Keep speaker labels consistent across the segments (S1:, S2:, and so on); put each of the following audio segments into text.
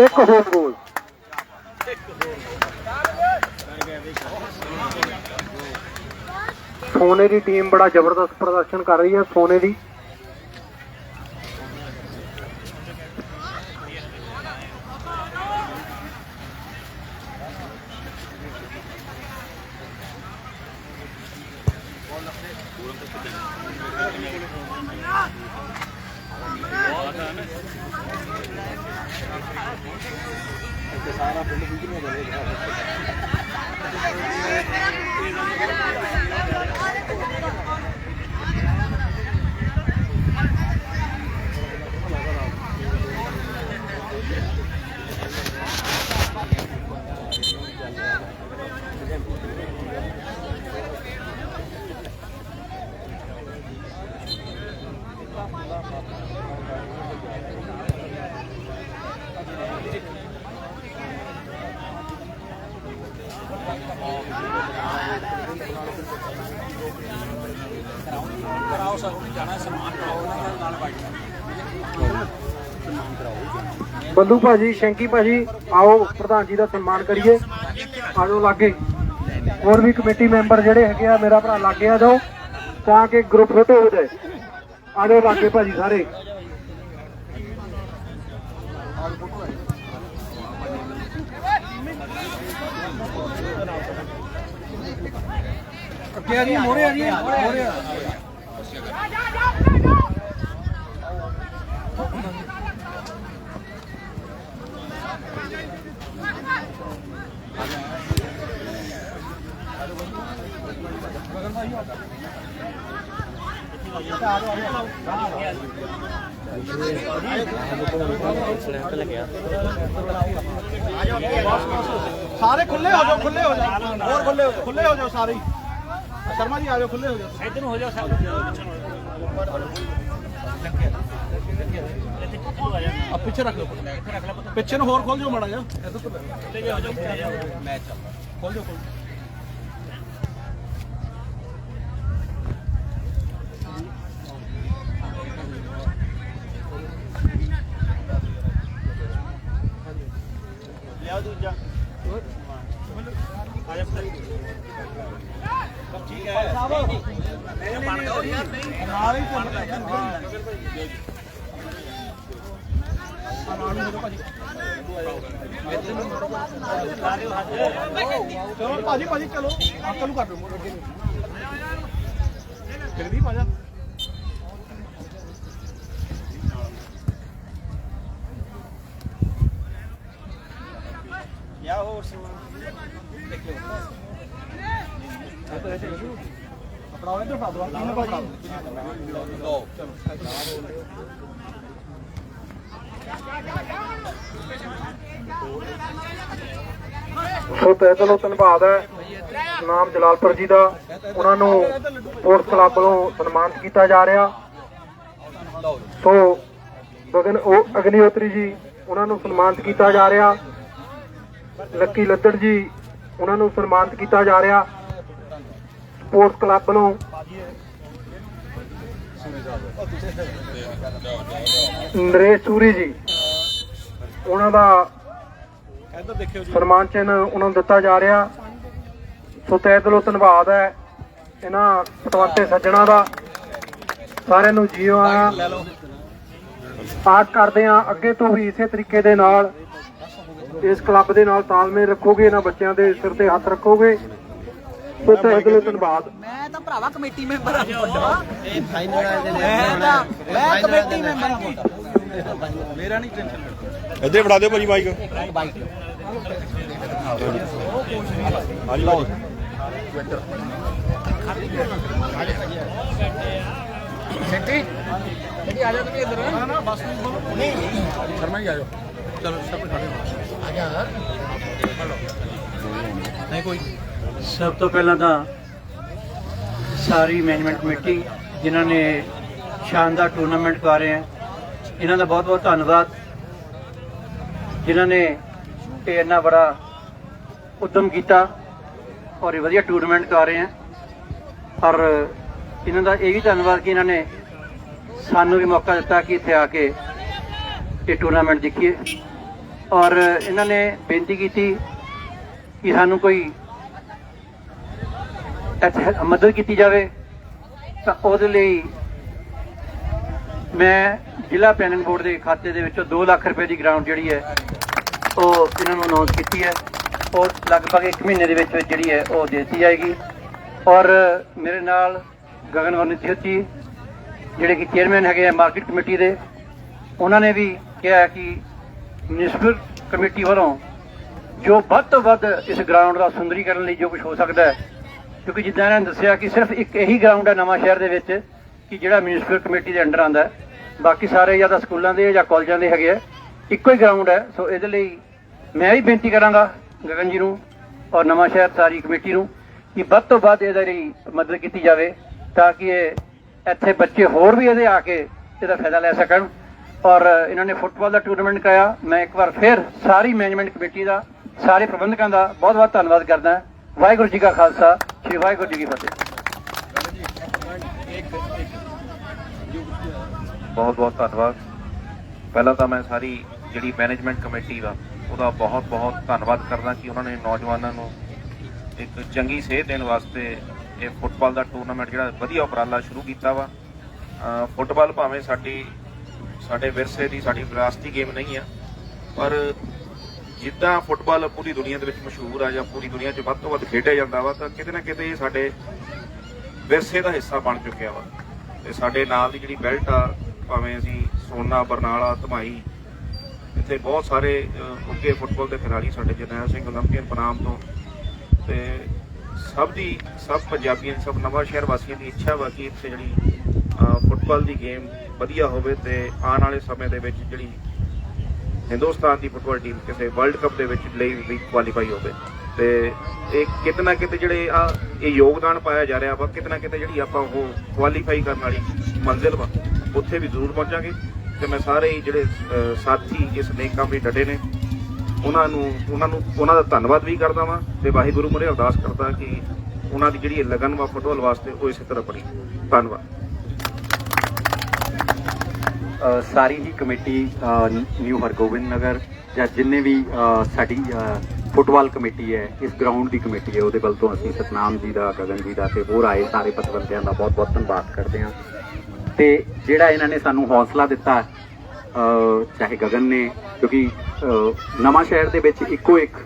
S1: ਇੱਕ ਹੋਰ ਗੋਲ ਸੋਨੇ ਦੀ ਟੀਮ ਬੜਾ ਜ਼ਬਰਦਸਤ ਪ੍ਰਦਰਸ਼ਨ ਕਰ ਰਹੀ ਹੈ ਸੋਨੇ ਦੀ। ਇੱਥੇ ਸਾਰਾ ਪਿੰਡ ਵੀਡੀਓ ਬਣੇਗਾ ਇਹ ਬੰਦੂ ਭਾਜੀ, ਸ਼ੰਕੀ ਭਾਜੀ, ਆਓ ਪ੍ਰਧਾਨ ਜੀ ਦਾ ਸਨਮਾਨ ਕਰੀਏ। ਆਜੋ ਲਾਗੇ। ਹੋਰ ਵੀ ਕਮੇਟੀ ਮੈਂਬਰ ਜਿਹੜੇ ਹੈਗੇ ਆ, ਮੇਰਾ ਭਰਾ ਲਾਗੇ ਆ ਜਾਓ, ਤਾਂ ਕਿ ਗਰੁੱਪ ਫੋਟੋ ਹੋ ਜਾਏ। ਆਜੋ ਲਾਗੇ ਭਾਜੀ ਸਾਰੇ। ਅੱਗੇ ਆ ਜੀ? ਮੋਰੇ ਆ ਜੀ? ਮੋਰੇ ਆ।
S2: ਸਾਰੇ ਖੁੱਲੇ ਹੋ ਜਾਓ, ਖੁੱਲੇ ਹੋ ਜਾਓ। ਹੋਰ ਖੁੱਲੇ ਹੋ ਜਾਓ, ਖੁੱਲੇ ਹੋ ਜਾਓ ਸਾਰੇ ਸ਼ਰਮਾ ਜੀ ਆ ਜਾਓ ਖੁੱਲੇ ਹੋ ਜਾਓ।
S3: ਇੱਧਰ ਨੂੰ ਹੋ ਜਾ ਸਭ
S2: ਆ ਪਿੱਛੇ ਰੱਖ ਲਓ ਪਿੱਛੇ ਨੂੰ ਹੋਰ ਖੋਲ ਜਾਓ ਮਾੜਾ ਜਿਹਾ। ਇੱਧਰ ਤੋਂ
S3: ਹੋ ਜਾ।
S2: ਮੈਚ ਚੱਲਦਾ। ਖੋਲ ਜਾਓ ਖੋਲ
S3: ਲਿਆ ਦੂਜਾ ਆ ਜਾ ਪੁੱਤਰ ਠੀਕ ਹੈ ਨਹੀਂ ਬਣ ਦੋ ਯਾਰ ਨਹੀਂ
S2: ਨਾਲ ਹੀ ਚੱਲਦਾ ਚਲੋ ਭਾਜੀ ਭਾਜੀ ਚਲੋ। ਅੰਕਲ ਨੂੰ ਕਰ ਦਿਓ। ਜਗਦੀਪ ਆ ਜਾ
S3: ਯਾ ਹੋਰ ਸਮਾਨ
S2: ਆਪਣਾ ਇੱਧਰ ਫੜਾ ਦਿਓ ਆਹ ਫੜਾ ਦਿਓ
S1: ਸੋ ਤਹਿ ਦਿਲੋਂ ਧੰਨਵਾਦ ਹੈ। ਨਾਮ ਜਲਾਲਪੁਰ ਜੀ ਦਾ। ਉਹਨਾਂ ਨੂੰ ਸਪੋਰਟਸ ਕਲੱਬ ਵੱਲੋਂ ਸਨਮਾਨਿਤ ਕੀਤਾ ਜਾ ਰਿਹਾ। ਸੋ ਗਗਨ, ਉਹ ਅਗਨੀਹੋਤਰੀ ਜੀ, ਉਹਨਾਂ ਨੂੰ ਸਨਮਾਨਿਤ ਕੀਤਾ ਜਾ ਰਿਹਾ। ਲੱਕੀ ਲੱਦੜ ਜੀ, ਉਹਨਾਂ ਨੂੰ ਸਨਮਾਨਿਤ ਕੀਤਾ ਜਾ ਰਿਹਾ। ਸਪੋਰਟਸ ਕਲੱਬ ਨੂੰ। ਨਰੇਸ਼ ਸੂਰੀ ਜੀ, ਉਹਨਾਂ ਦਾ ਸਨਮਾਨ ਚਿੰਨ੍ਹ ਉਹਨਾਂ ਨੂੰ ਦਿੱਤਾ ਜਾ ਰਿਹਾ। ਸੋ ਤਹਿ ਦਿਲੋਂ ਧੰਨਵਾਦ ਹੈ ਇਹਨਾਂ ਪਟਵੰਤੇ ਸੱਜਣਾ ਦਾ। ਸਾਰਿਆਂ ਨੂੰ ਜੀਓ ਆਇਆਂ। ਆਸ ਕਰਦੇ ਹਾਂ ਅੱਗੇ ਤੋਂ ਵੀ ਇਸੇ ਤਰੀਕੇ ਦੇ ਨਾਲ ਇਸ ਕਲੱਬ ਦੇ ਨਾਲ ਤਾਲਮੇਲ ਰੱਖੋਗੇ, ਇਹਨਾਂ ਬੱਚਿਆਂ ਦੇ ਸਿਰ ਤੇ ਹੱਥ ਰੱਖੋਗੇ। ਸੋ ਤਹਿ ਦਿਲੋਂ ਧੰਨਵਾਦ
S4: ਮੈਂ ਤਾਂ ਭਰਾਵਾ ਕਮੇਟੀ ਮੈਂਬਰ ਆ ਇਹ ਫਾਈਨਲ ਮੈਂ ਤਾਂ ਮੈਂ ਕਮੇਟੀ ਮੈਂਬਰ ਆ
S2: ਮੇਰਾ ਨਹੀਂ ਟੈਨਸ਼ਨ
S5: ਇੱਧੇ ਫੜਾ ਦਿਓ ਭਾਜੀ ਮਾਈਕ
S4: ਬਾਈਕ
S5: ਹਾਂਜੀ ਭਾਜੀ।
S2: ਨਾ ਨਾ ਬਸ ਨਹੀਂ ਬੋਲੋ। ਨਹੀਂ। ਸ਼ਰਮਾ ਜੀ ਆ ਜਾਓ। ਚਲੋ ਸਭ ਖੜੇ ਹੋ ਨਹੀਂ ਕੋਈ
S6: ਸਭ ਤੋਂ ਪਹਿਲਾਂ ਤਾਂ ਸਾਰੀ ਮੈਨੇਜਮੈਂਟ ਕਮੇਟੀ ਜਿਨ੍ਹਾਂ ਨੇ ਸ਼ਾਨਦਾਰ ਟੂਰਨਾਮੈਂਟ ਕਰ ਰਹੇ ਹੈ, ਇਹਨਾਂ ਦਾ ਬਹੁਤ ਬਹੁਤ ਧੰਨਵਾਦ। ਜਿਨ੍ਹਾਂ ਨੇ ਇਹ ਇੰਨਾ ਬੜਾ ਉਦਮ ਕੀਤਾ ਔਰ ਇਹ ਵਧੀਆ ਟੂਰਨਾਮੈਂਟ ਕਰ ਰਹੇ ਹੈ। ਔਰ ਇਹਨਾਂ ਦਾ ਇਹ ਵੀ ਧੰਨਵਾਦ ਕਿ ਇਹਨਾਂ ਨੇ ਸਾਨੂੰ ਵੀ ਮੌਕਾ ਦਿੱਤਾ ਕਿ ਇੱਥੇ ਆ ਕੇ ਇਹ ਟੂਰਨਾਮੈਂਟ ਦੇਖੀਏ। ਔਰ ਇਹਨਾਂ ਨੇ ਬੇਨਤੀ ਕੀਤੀ ਕਿ ਸਾਨੂੰ ਕੋਈ ਮਦਦ ਕੀਤੀ ਜਾਵੇ, ਤਾਂ ਉਹਦੇ ਲਈ ਮੈਂ ਜ਼ਿਲ੍ਹਾ ਪਲੈਨਿੰਗ ਬੋਰਡ ਦੇ ਖਾਤੇ ਦੇ ਵਿੱਚੋਂ 2 ਲੱਖ ਰੁਪਏ ਦੀ ਗ੍ਰਾਂਟ ਜਿਹੜੀ ਹੈ, ਉਹ ਇਹਨਾਂ ਨੂੰ ਅਨਾਉਂਸ ਕੀਤੀ ਹੈ। ਉਹ ਲਗਭਗ 1 ਮਹੀਨੇ ਦੇ ਵਿੱਚ ਜਿਹੜੀ ਹੈ, ਉਹ ਦੇ ਦਿੱਤੀ ਜਾਏਗੀ। ਔਰ ਮੇਰੇ ਨਾਲ ਗਗਨ ਗਗਨਵਰਨ ਜੀ ਜਿਹੜੇ ਕਿ ਚੇਅਰਮੈਨ ਹੈਗੇ ਆ ਮਾਰਕੀਟ ਕਮੇਟੀ ਦੇ, ਉਹਨਾਂ ਨੇ ਵੀ ਕਿਹਾ ਕਿ ਮਿਊਨਿਸਪਲ ਕਮੇਟੀ ਵੱਲੋਂ ਜੋ ਵੱਧ ਤੋਂ ਵੱਧ ਇਸ ਗਰਾਊਂਡ ਦਾ ਸੁੰਦਰੀਕਰਨ ਲਈ ਜੋ ਕੁਝ ਹੋ ਸਕਦਾ ਹੈ ਕਿਉਂਕਿ ਜਿੱਦਾਂ ਇਹਨਾਂ ਨੇ ਦੱਸਿਆ ਕਿ ਸਿਰਫ ਇੱਕ ਇਹੀ ਗਰਾਊਂਡ ਹੈ ਨਵਾਂ ਸ਼ਹਿਰ ਦੇ ਵਿੱਚ ਕਿ ਜਿਹੜਾ ਮਿਊਨਿਸਪਲ ਕਮੇਟੀ ਦੇ ਅੰਡਰ ਆਉਂਦਾ ਹੈ। ਬਾਕੀ ਸਾਰੇ ਜਾਂ ਤਾਂ ਸਕੂਲਾਂ ਦੇ ਜਾਂ ਕਾਲਜਾਂ ਦੇ ਹੈਗੇ ਆ। ਇੱਕੋ ਹੀ ਗਰਾਊਂਡ ਹੈ। ਸੋ ਇਹਦੇ ਲਈ ਮੈਂ ਵੀ ਬੇਨਤੀ ਕਰਾਂਗਾ ਗਗਨ ਜੀ ਨੂੰ ਔਰ ਨਵਾਂ ਸ਼ਹਿਰ ਸਾਰੀ ਕਮੇਟੀ ਨੂੰ ਕਿ ਵੱਧ ਤੋਂ ਵੱਧ ਇਹਦੇ ਲਈ ਮਦਦ ਕੀਤੀ ਜਾਵੇ ਤਾਂ ਕਿ ਇਹ ਇੱਥੇ ਬੱਚੇ ਹੋਰ ਵੀ ਇਹਦੇ ਆ ਕੇ ਇਹਦਾ ਫਾਇਦਾ ਲੈ ਸਕਣ। ਔਰ ਇਹਨਾਂ ਨੇ ਫੁੱਟਬਾਲ ਦਾ ਟੂਰਨਾਮੈਂਟ ਕਰਾਇਆ। ਮੈਂ ਇੱਕ ਵਾਰ ਫਿਰ ਸਾਰੀ ਮੈਨੇਜਮੈਂਟ ਕਮੇਟੀ ਦਾ, ਸਾਰੇ ਪ੍ਰਬੰਧਕਾਂ ਦਾ ਬਹੁਤ ਬਹੁਤ ਧੰਨਵਾਦ ਕਰਦਾ। ਵਾਹਿਗੁਰੂ ਜੀ ਕਾ ਖਾਲਸਾ। ਸ੍ਰੀ ਵਾਹਿਗੁਰੂ ਜੀ ਕੀ ਫਤਿਹ।
S7: ਬਹੁਤ ਬਹੁਤ ਧੰਨਵਾਦ। ਪਹਿਲਾਂ ਤਾਂ ਮੈਂ ਸਾਰੀ ਜਿਹੜੀ ਮੈਨੇਜਮੈਂਟ ਕਮੇਟੀ ਵਾ, ਉਹਦਾ ਬਹੁਤ ਬਹੁਤ ਧੰਨਵਾਦ ਕਰਦਾ ਕਿ ਉਹਨਾਂ ਨੇ ਨੌਜਵਾਨਾਂ ਨੂੰ ਇੱਕ ਚੰਗੀ ਸੇਧ ਦੇਣ ਵਾਸਤੇ ਇਹ ਫੁੱਟਬਾਲ ਦਾ ਟੂਰਨਾਮੈਂਟ ਜਿਹੜਾ ਵਧੀਆ ਉਪਰਾਲਾ ਸ਼ੁਰੂ ਕੀਤਾ ਵਾ। ਫੁੱਟਬਾਲ ਭਾਵੇਂ ਸਾਡੀ, ਸਾਡੇ ਵਿਰਸੇ ਦੀ, ਸਾਡੀ ਵਿਰਾਸਤੀ ਗੇਮ ਨਹੀਂ ਆ, ਪਰ ਜਿੱਦਾਂ ਫੁੱਟਬਾਲ ਪੂਰੀ ਦੁਨੀਆ ਦੇ ਵਿੱਚ ਮਸ਼ਹੂਰ ਆ ਜਾਂ ਪੂਰੀ ਦੁਨੀਆ 'ਚ ਵੱਧ ਤੋਂ ਵੱਧ ਖੇਡਿਆ ਜਾਂਦਾ ਵਾ, ਤਾਂ ਕਿਤੇ ਨਾ ਕਿਤੇ ਇਹ ਸਾਡੇ ਵਿਰਸੇ ਦਾ ਹਿੱਸਾ ਬਣ ਚੁੱਕਿਆ ਵਾ। ਤੇ ਸਾਡੇ ਨਾਲ ਦੀ ਜਿਹੜੀ ਬੈਲਟ ਆ, ਭਾਵੇਂ ਅਸੀਂ ਸੋਨਾ, ਬਰਨਾਲਾ, ਧਮਾਈ, ਇੱਥੇ ਬਹੁਤ ਸਾਰੇ ਉੱਗੇ ਫੁੱਟਬਾਲ ਦੇ ਖਿਡਾਰੀ ਸਾਡੇ ਜਰਨੈਲ ਸਿੰਘ ਓਲੰਪੀਅਨ ਪਨਾਮ ਤੋਂ। ਤੇ ਸਭ ਦੀ, ਸਭ ਪੰਜਾਬੀਆਂ ਸਭ ਨਵਾਂ ਸ਼ਹਿਰ ਵਾਸੀਆਂ ਦੀ ਇੱਛਾ ਵਾ ਕਿ ਇੱਥੇ ਜਿਹੜੀ ਫੁੱਟਬਾਲ ਦੀ ਗੇਮ ਵਧੀਆ ਹੋਵੇ ਤੇ ਆਉਣ ਵਾਲੇ ਸਮੇਂ ਦੇ ਵਿੱਚ ਜਿਹੜੀ ਹਿੰਦੁਸਤਾਨ ਦੀ ਫੁੱਟਬਾਲ ਟੀਮ ਕਿਸੇ ਵਰਲਡ ਕੱਪ ਦੇ ਵਿੱਚ ਲਈ ਵੀ ਕੁਆਲੀਫਾਈ ਹੋਵੇ। ਤੇ ਇਹ ਕਿਤੇ ਨਾ ਕਿਤੇ ਜਿਹੜੇ ਆ, ਇਹ ਯੋਗਦਾਨ ਪਾਇਆ ਜਾ ਰਿਹਾ ਵਾ, ਕਿਤੇ ਨਾ ਕਿਤੇ ਜਿਹੜੀ ਆਪਾਂ ਉਹ ਕੁਆਲੀਫਾਈ ਕਰਨ ਵਾਲੀ ਮੰਜ਼ਿਲ ਵਾ, ਉੱਥੇ ਵੀ ਜ਼ਰੂਰ ਪਹੁੰਚਾਂਗੇ। ਤੇ ਮੈਂ ਸਾਰੇ ਹੀ ਜਿਹੜੇ ਸਾਥੀ ਇਸ ਨੇਕ ਕੰਮ ਵਿੱਚ ਡਟੇ ਨੇ, ਉਹਨਾਂ ਨੂੰ ਉਹਨਾਂ ਨੂੰ, ਉਹਨਾਂ ਦਾ ਧੰਨਵਾਦ ਵੀ ਕਰਦਾ ਵਾਂ ਤੇ ਵਾਹਿਗੁਰੂ ਮੁਰੇ ਅਰਦਾਸ ਕਰਦਾ ਕਿ ਉਹਨਾਂ ਦੀ ਜਿਹੜੀ ਇਹ ਲਗਨ ਵਾ ਫੁੱਟਬਾਲ ਵਾਸਤੇ ਉਹ ਇਸੇ ਤਰ੍ਹਾਂ ਬਣੀ। ਧੰਨਵਾਦ।
S8: ਸਾਰੀ ਹੀ ਕਮੇਟੀ ਨਿਊ ਹਰਗੋਬਿੰਦ ਨਗਰ ਜਾਂ ਜਿੰਨੇ ਵੀ ਸਾਡੀ ਫੁੱਟਬਾਲ ਕਮੇਟੀ ਹੈ ਇਸ ਗਰਾਊਂਡ ਦੀ ਕਮੇਟੀ ਹੈ ਉਹਦੇ ਵੱਲ ਤੋਂ ਅਸੀਂ ਸਤਨਾਮ ਜੀ ਦਾ ਗਗਨ ਜੀ ਦਾ ਤੇ ਹੋਰ ਆਏ ਸਾਰੇ ਪਤਵੰਤਿਆਂ ਦਾ ਬਹੁਤ ਬਹੁਤ ਧੰਨਵਾਦ ਕਰਦੇ ਹਾਂ। ਤੇ ਜਿਹੜਾ ਇਹਨਾਂ ਨੇ ਸਾਨੂੰ ਹੌਸਲਾ ਦਿੱਤਾ ਚਾਹੇ ਗਗਨ ਨੇ ਕਿਉਂਕਿ ਅ, ਨਵਾਂ ਸ਼ਹਿਰ ਦੇ ਵਿੱਚ ਇੱਕੋ ਇੱਕ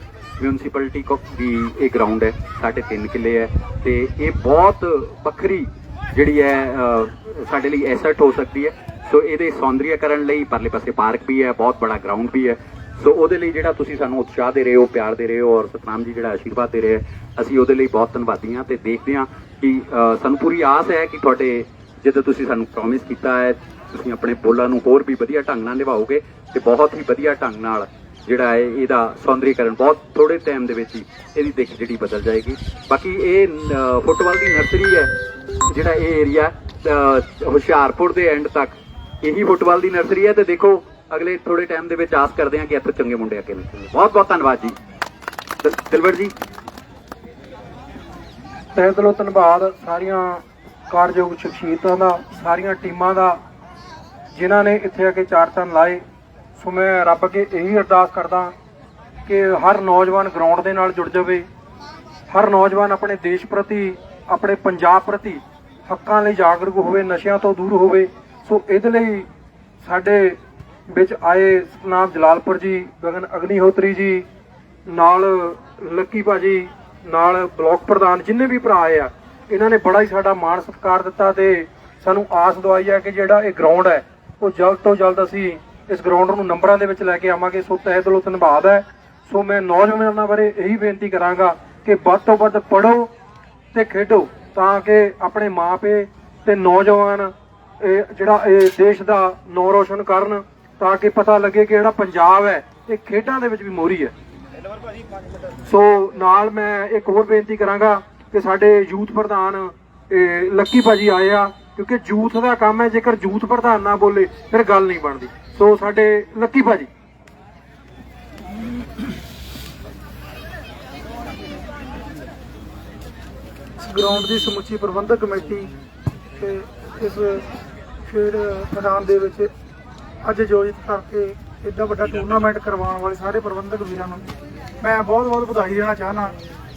S8: ਮਿਊਨਿਸਪੈਲਿਟੀ ਕੋ ਦੀ ਇਹ ਗਰਾਊਂਡ ਹੈ ਸਾਡੇ 3 ਕਿੱਲੇ ਹੈ ਤੇ ਇਹ ਬਹੁਤ ਵੱਖਰੀ ਜਿਹੜੀ ਹੈ ਸਾਡੇ ਲਈ ਐਸੈਟ ਹੋ ਸਕਦੀ ਹੈ। ਸੋ ਇਹਦੇ ਸੌਂਦਰੀਆਕਰਨ ਲਈ ਪਰਲੇ ਪਾਸੇ ਪਾਰਕ ਵੀ ਹੈ, ਬਹੁਤ ਬੜਾ ਗਰਾਊਂਡ ਵੀ ਹੈ। ਸੋ ਉਹਦੇ ਲਈ ਜਿਹੜਾ ਤੁਸੀਂ ਸਾਨੂੰ ਉਤਸ਼ਾਹ ਦੇ ਰਹੇ ਹੋ, ਪਿਆਰ ਦੇ ਰਹੇ ਹੋ ਔਰ ਸਤਨਾਮ ਜੀ ਜਿਹੜਾ ਆਸ਼ੀਰਵਾਦ ਦੇ ਰਹੇ ਅਸੀਂ ਉਹਦੇ ਲਈ ਬਹੁਤ ਧੰਨਵਾਦੀ ਹਾਂ ਤੇ ਦੇਖਦੇ ਹਾਂ ਕਿ ਸਾਨੂੰ ਪੂਰੀ ਆਸ ਹੈ ਕਿ ਤੁਹਾਡੇ ਜਦੋਂ ਤੁਸੀਂ ਸਾਨੂੰ ਪ੍ਰੋਮਿਸ ਕੀਤਾ ਹੈ, ਤੁਸੀਂ ਆਪਣੇ ਬੋਲਾਂ ਨੂੰ ਹੋਰ ਵੀ ਵਧੀਆ ਢੰਗ ਨਾਲ ਨਿਭਾਓਗੇ ਤੇ ਬਹੁਤ ਹੀ ਵਧੀਆ ਢੰਗ ਨਾਲ ਜਿਹੜਾ ਹੈ, ਇਹਦਾ ਸੌਂਦਰੀਕਰਨ ਬਹੁਤ ਥੋੜੇ ਟਾਈਮ ਦੇ ਵਿੱਚ ਹੀ ਇਹਦੀ ਦਿੱਖ ਜਿਹੜੀ ਬਦਲ ਜਾਏਗੀ। ਬਾਕੀ ਇਹ ਫੁੱਟਬਾਲ ਦੀ ਨਰਸਰੀ ਹੈ, ਜਿਹੜਾ ਇਹ ਏਰੀਆ ਹੁਸ਼ਿਆਰਪੁਰ ਦੇ ਐਂਡ ਤੱਕ ਇਹੀ ਫੁੱਟਬਾਲ ਦੀ ਨਰਸਰੀ ਹੈ ਤੇ ਦੇਖੋ, ਅਗਲੇ ਥੋੜੇ ਟਾਈਮ ਦੇ ਵਿੱਚ ਆਸ ਕਰਦੇ ਹਾਂ ਕਿ ਇੱਥੇ ਚੰਗੇ ਮੁੰਡੇ ਅੱਗੇ ਨਿਕਲਣਗੇ ਬਹੁਤ ਬਹੁਤ ਧੰਨਵਾਦ ਜੀ। ਦਿਲਵਰ ਜੀ।
S1: ਤਹਿ ਦਿਲੋਂ ਧੰਨਵਾਦ ਸਾਰੀਆਂ ਕਾਰਜਯੋਗ ਸ਼ਖਸੀਅਤਾਂ ਦਾ, ਸਾਰੀਆਂ ਟੀਮਾਂ ਦਾ, ਜਿਨ੍ਹਾਂ ਨੇ ਇੱਥੇ ਆ ਕੇ ਚਾਰ ਚੰਨ ਲਾਏ। ਸੋ ਮੈਂ ਰੱਬ ਅੱਗੇ ਇਹੀ ਅਰਦਾਸ ਕਰਦਾ ਕਿ ਹਰ ਨੌਜਵਾਨ ਗਰਾਊਂਡ ਦੇ ਨਾਲ ਜੁੜ ਜਾਵੇ। ਹਰ ਨੌਜਵਾਨ ਆਪਣੇ ਦੇਸ਼ ਪ੍ਰਤੀ, ਆਪਣੇ ਪੰਜਾਬ ਪ੍ਰਤੀ ਹੱਕਾਂ ਲਈ ਜਾਗਰੂਕ ਹੋਵੇ, ਨਸ਼ਿਆਂ ਤੋਂ ਦੂਰ ਹੋਵੇ। ਸੋ ਇਹਦੇ ਲਈ ਸਾਡੇ ਵਿੱਚ ਆਏ ਸਤਨਾਮ ਜਲਾਲਪੁਰ ਜੀ, ਗਗਨ ਅਗਨੀਹੋਤਰੀ ਜੀ, ਨਾਲ ਲੱਕੀ ਭਾਜੀ, ਨਾਲ ਬਲਾਕ ਪ੍ਰਧਾਨ ਜਿੰਨੇ ਵੀ ਭਰਾ ਆਏ ਆ, ਇਹਨਾਂ ਨੇ ਬੜਾ ਹੀ ਸਾਡਾ ਮਾਣ ਸਤਿਕਾਰ ਦਿੱਤਾ ਤੇ ਸਾਨੂੰ ਆਸ ਦਵਾਈ ਹੈ ਕਿ ਜਿਹੜਾ ਇਹ ਗਰਾਊਂਡ ਹੈ, ਉਹ ਜਲਦ ਤੋਂ ਜਲਦ ਅਸੀਂ ਇਸ ਗਰਾਊਂਡ ਨੂੰ ਨੰਬਰਾਂ ਦੇ ਵਿੱਚ ਲੈ ਕੇ ਆਵਾਂਗੇ, ਸੋ ਤਹਿ ਦਿਲੋਂ ਧੰਨਵਾਦ ਹੈ। ਸੋ ਮੈਂ ਨੌਜਵਾਨਾਂ ਬਾਰੇ ਇਹੀ ਬੇਨਤੀ ਕਰਾਂਗਾ ਕਿ ਵੱਧ ਤੋਂ ਵੱਧ ਪੜੋ ਤੇ ਖੇਡੋ ਤਾਂ ਕਿ ਆਪਣੇ ਮਾਪੇ ਤੇ ਨੌਜਵਾਨ ਜਿਹੜਾ ਇਹ ਦੇਸ਼ ਦਾ ਨਾਂ ਰੋਸ਼ਨ ਕਰਨ ਤਾਂ ਕਿ ਪਤਾ ਲੱਗੇ ਕਿ ਜਿਹੜਾ ਪੰਜਾਬ ਹੈ, ਇਹ ਖੇਡਾਂ ਦੇ ਵਿੱਚ ਵੀ ਮੋਹਰੀ ਹੈ। ਸੋ ਨਾਲ ਮੈਂ ਇੱਕ ਹੋਰ ਬੇਨਤੀ ਕਰਾਂਗਾ ਕਿ ਸਾਡੇ ਯੂਥ ਪ੍ਰਧਾਨ ਲੱਕੀ ਭਾਜੀ ਆਏ ਆ, ਕਿਉਂਕਿ ਯੂਥ ਦਾ ਕੰਮ ਹੈ, ਜੇਕਰ ਯੂਥ ਪ੍ਰਧਾਨ ਨਾ ਬੋਲੇ, ਫਿਰ ਗੱਲ ਨਹੀਂ ਬਣਦੀ। ਸੋ ਸਾਡੇ ਲੱਕੀ ਭਾਜੀ।
S9: ਗਰਾਊਂਡ ਦੀ ਸਮੁੱਚੀ ਪ੍ਰਬੰਧਕ ਕਮੇਟੀ ਤੇ ਇਸ ਖੇਡ ਮੈਦਾਨ ਦੇ ਵਿੱਚ ਅੱਜ ਆਯੋਜਿਤ ਕਰਕੇ ਇੱਡਾ ਵੱਡਾ ਟੂਰਨਾਮੈਂਟ ਕਰਵਾਉਣ ਵਾਲੇ ਸਾਰੇ ਪ੍ਰਬੰਧਕ ਵੀਰਾਂ ਨੂੰ ਮੈਂ ਬਹੁਤ-ਬਹੁਤ ਵਧਾਈ ਦੇਣਾ ਚਾਹਨਾ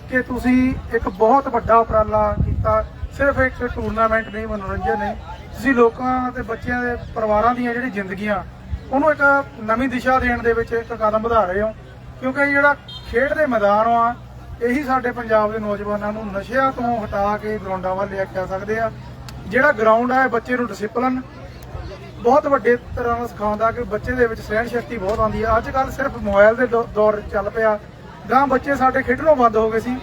S9: ਕਿ ਤੁਸੀਂ ਇੱਕ ਬਹੁਤ ਵੱਡਾ ਉਪਰਾਲਾ ਕੀਤਾ। ਸਿਰਫ ਇੱਕ ਟੂਰਨਾਮੈਂਟ ਨਹੀਂ, ਮਨੋਰੰਜਨ ਨਹੀਂ। ਤੁਸੀਂ ਲੋਕਾਂ ਤੇ ਬੱਚਿਆਂ ਦੇ ਪਰਿਵਾਰਾਂ ਦੀਆਂ ਜਿਹੜੀ ਜ਼ਿੰਦਗੀਆਂ, ਉਹਨੂੰ ਇੱਕ ਨਵੀਂ ਦਿਸ਼ਾ ਦੇਣ ਦੇ ਵਿੱਚ ਇੱਕ ਕਦਮ ਵਧਾ ਰਹੇ ਹੋ। ਕਿਉਂਕਿ ਜਿਹੜਾ ਖੇਡ ਦੇ ਮੈਦਾਨ ਆ, ਇਹੀ ਸਾਡੇ ਪੰਜਾਬ ਦੇ ਨੌਜਵਾਨਾਂ ਨੂੰ ਨਸ਼ਿਆਂ ਤੋਂ ਹਟਾ ਕੇ ਗਰਾਊਂਡਾਂ ਵੱਲ ਲੈ ਕੇ ਆ ਸਕਦੇ ਆ। ਜਿਹੜਾ ਗਰਾਊਂਡ ਆ ਬੱਚੇ ਨੂੰ ਡਿਸਪਲਿਨ ਬਹੁਤ ਵੱਡੇ ਤਰ੍ਹਾਂ ਨਾਲ ਸਿਖਾਉਂਦਾ ਕਿ ਬੱਚੇ ਦੇ ਵਿੱਚ ਸਹਿਣ ਸ਼ਕਤੀ ਬਹੁਤ ਆਉਂਦੀ ਹੈ ਅੱਜ ਕੱਲ ਸਿਰਫ ਮੋਬਾਈਲ ਦੇ ਦੌਰ ਚੱਲ ਪਿਆ। ਗਾਂ ਬੱਚੇ ਸਾਡੇ ਖੇਡਣੋਂ ਬੰਦ ਹੋ ਗਏ ਸੀ।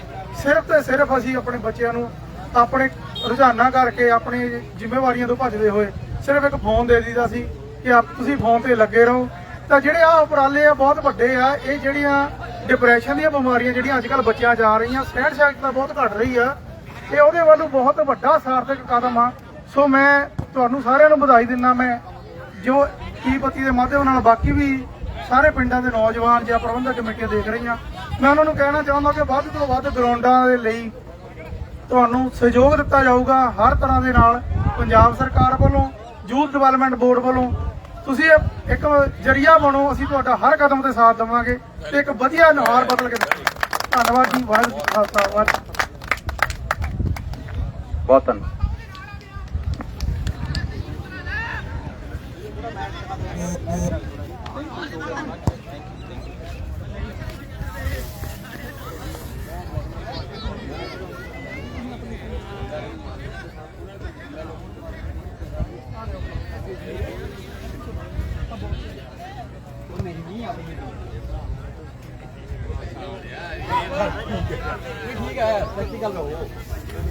S9: ਸਿਰਫ ਤੇ ਸਿਰਫ ਅਸੀਂ ਆਪਣੇ ਬੱਚਿਆਂ ਨੂੰ ਆਪਣੇ ਰੁਝਾਨਾਂ ਕਰਕੇ ਆਪਣੀ ਜ਼ਿੰਮੇਵਾਰੀਆਂ ਤੋਂ ਭੱਜਦੇ ਹੋਏ ਸਿਰਫ ਇੱਕ ਫੋਨ ਦੇ ਦਿੱਤਾ ਸੀ ਕਿ ਆਪ ਤੁਸੀਂ ਫੋਨ ਤੇ ਲੱਗੇ ਰਹੋ। ਤਾਂ ਜਿਹੜੇ ਆ ਉਪਰਾਲੇ ਆ, ਬਹੁਤ ਵੱਡੇ ਆ। ਇਹ ਜਿਹੜੀਆਂ ਡਿਪਰੈਸ਼ਨ ਦੀਆਂ ਬਿਮਾਰੀਆਂ ਜਿਹੜੀਆਂ ਅੱਜ ਕੱਲ ਬੱਚਿਆਂ 'ਚ ਆ ਰਹੀਆਂ, ਸਹਿਣ ਸ਼ਕਤੀ ਬਹੁਤ ਘਟ ਰਹੀ ਆ। ਇਹ ਉਹਦੇ ਵੱਲੋਂ ਬਹੁਤ ਵੱਡਾ ਸਾਰਥਕ ਕਦਮ ਆ। ਸੋ ਮੈਂ ਤੁਹਾਨੂੰ ਸਾਰਿਆਂ ਨੂੰ ਵਧਾਈ ਦਿੰਦਾ ਮੈਂ। ਜੋ ਕੀਪਤੀ ਦੇ ਮਾਧਿਅਮ ਨਾਲ ਬਾਕੀ ਵੀ ਸਾਰੇ ਪਿੰਡਾਂ ਦੇ ਨੌਜਵਾਨ ਜਾਂ ਪ੍ਰਬੰਧਕ ਕਮੇਟੀਆਂ ਦੇਖ ਰਹੀਆਂ। ਮੈਂ ਉਹਨਾਂ ਨੂੰ ਕਹਿਣਾ ਚਾਹੁੰਦਾ ਕਿ ਵੱਧ ਤੋਂ ਵੱਧ ਗਰਾਊਂਡਾਂ ਦੇ ਲਈ ਤੁਹਾਨੂੰ ਸਹਿਯੋਗ ਦਿੱਤਾ ਜਾਊਗਾ ਹਰ ਤਰ੍ਹਾਂ ਦੇ ਨਾਲ ਪੰਜਾਬ ਸਰਕਾਰ ਵੱਲੋਂ, ਯੂਥ ਡਿਵੈਲਪਮੈਂਟ ਬੋਰਡ ਵੱਲੋਂ। ਤੁਸੀਂ ਇੱਕ ਜਰੀਆ ਬਣੋ, ਅਸੀਂ ਤੁਹਾਡਾ ਹਰ ਕਦਮ ਤੇ ਸਾਥ ਦੇਵਾਂਗੇ ਤੇ ਇੱਕ ਵਧੀਆ ਨੁਹਾਰ ਬਦਲ ਕੇ ਦਿਖਾਵਾਂਗੇ ਧੰਨਵਾਦ ਜੀ, ਵਾਹਿਗੁਰੂ ਜੀ ਕਾ ਖਾਲਸਾ, ਵਾਹਿਗੁਰੂ ਜੀ ਕੀ ਫਤਿਹ।
S8: ਬਹੁਤ ਧੰਨਵਾਦ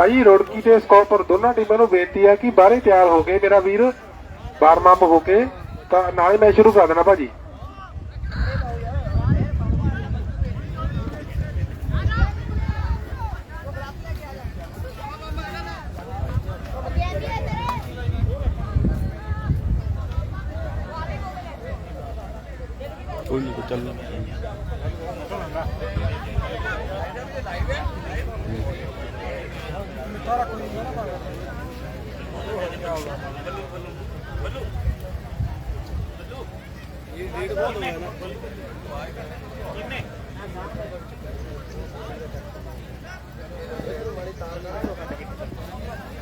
S1: ਭਾਈ ਰੋੜਕੀ ਤੇ ਸਕੋਪਰ ਦੋਨਾਂ ਟੀਮਾਂ ਨੂੰ ਬੇਨਤੀ ਹੈ ਕਿ ਬਾਹਰੇ ਤਿਆਰ ਹੋ ਕੇ ਮੇਰਾ ਵੀਰ ਵਾਰਮ ਅਪ ਹੋ ਕੇ ਤਾਂ ਨਾਲੇ ਮੈਂ ਸ਼ੁਰੂ ਕਰ ਦੇਣਾ ਭਾਜੀ
S5: ਕੋਈ ਨਹੀਂ ਚੱਲ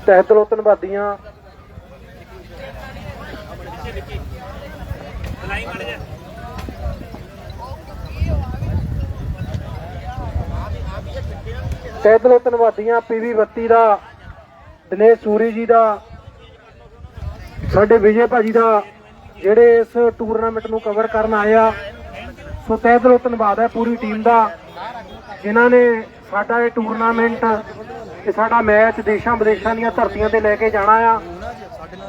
S1: ਤਹਿਤ ਧੰਨਵਾਦੀਆਂ ਬਾਦੀਆਂ
S3: ਲਾਈ ਮੜ ਜਾ
S1: ਤਹਿਤ ਲੋਤਨ ਪੀਵੀ 32 ਦਾ, ਦਿਨੇਸ਼ ਸੂਰੀ ਜੀ ਦਾ, ਸਾਡੇ ਵਿਜੇ ਭਾਜੀ ਦਾ ਜਿਹੜੇ ਇਸ ਟੂਰਨਾਮੈਂਟ ਨੂੰ ਕਵਰ ਕਰਨ ਆਇਆ ਸੋ ਤਹਿ ਦਿਲੋਂ ਧੰਨਵਾਦ ਹੈ ਪੂਰੀ ਟੀਮ ਦਾ। ਜਿਨ੍ਹਾਂ ਨੇ ਸਾਡਾ ਇਹ ਟੂਰਨਾਮੈਂਟ ਤੇ ਸਾਡਾ ਮੈਚ ਦੇਸ਼ਾਂ ਵਿਦੇਸ਼ਾਂ ਦੀਆਂ ਧਰਤੀਆਂ ਤੇ ਲੈ ਕੇ ਜਾਣਾ ਆ।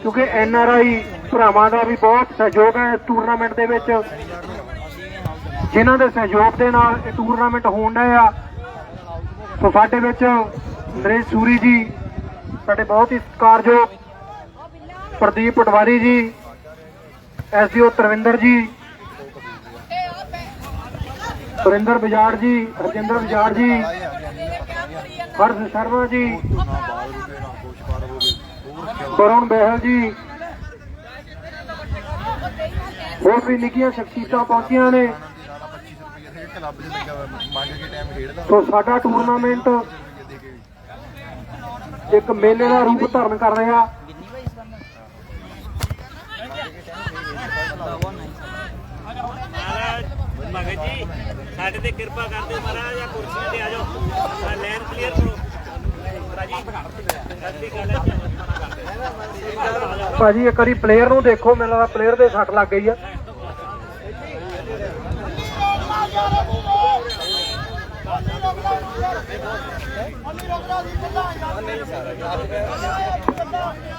S1: ਕਿਉਂਕਿ ਐਨ ਆਰ ਆਈ ਭਰਾਵਾਂ ਦਾ ਵੀ ਬਹੁਤ ਸਹਿਯੋਗ ਹੈ ਇਸ ਟੂਰਨਾਮੈਂਟ ਦੇ ਵਿੱਚ। ਜਿਨ੍ਹਾਂ ਦੇ ਸਹਿਯੋਗ ਦੇ ਨਾਲ ਇਹ ਟੂਰਨਾਮੈਂਟ ਹੋਣ ਡਿਆ ਆ। ਸੋ ਸਾਡੇ ਵਿੱਚ ਨਰੇਸ਼ ਸੂਰੀ ਜੀ, ਸਾਡੇ ਬਹੁਤ ਹੀ ਸਤਿਕਾਰਯੋਗ ਪ੍ਰਦੀਪ ਪਟਵਾਰੀ ਜੀ ਐਸਡੀਓ ਤਰਵਿੰਦਰ ਜੀ। ਸੁਰਿੰਦਰ ਬਜਾੜ ਜੀ ਰਜਿੰਦਰ ਬਜਾੜ ਜੀ ਹਰਸ਼ ਸ਼ਰਮਾ ਜੀ, ਵਰੁਣ ਬਹਿਲ ਜੀ। ਹੋਰ ਵੀ ਨਿੱਕੀਆਂ ਸ਼ਖਸੀਅਤਾਂ ਪਹੁੰਚੀਆਂ ਨੇ। ਸੋ ਸਾਡਾ ਟੂਰਨਾਮੈਂਟ ਇੱਕ ਮੇਲੇ ਦਾ ਰੂਪ ਧਾਰਨ ਕਰ ਰਿਹਾ।
S3: ਮਹਾਰਾਜ ਭਗਤ ਜੀ ਸਾਡੇ ਤੇ ਕਿਰਪਾ ਕਰਦੇ ਮਹਾਰਾਜ ਆ ਕੁਰਸੀਆਂ ਤੇ ਆ ਜਾਓ ਆ ਕਲੀਅਰ ਕਰੋ
S1: ਭਾਜੀ, ਇੱਕ ਵਾਰੀ ਪਲੇਅਰ ਨੂੰ ਦੇਖੋ, ਮੈਨੂੰ ਲੱਗਦਾ ਪਲੇਅਰ ਦੇ ਸੱਟ ਲੱਗ ਗਈ ਆ।
S2: ਪਾਲੀ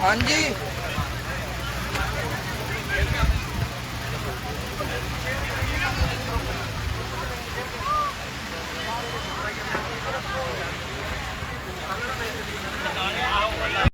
S4: ਹਾਂਜੀ।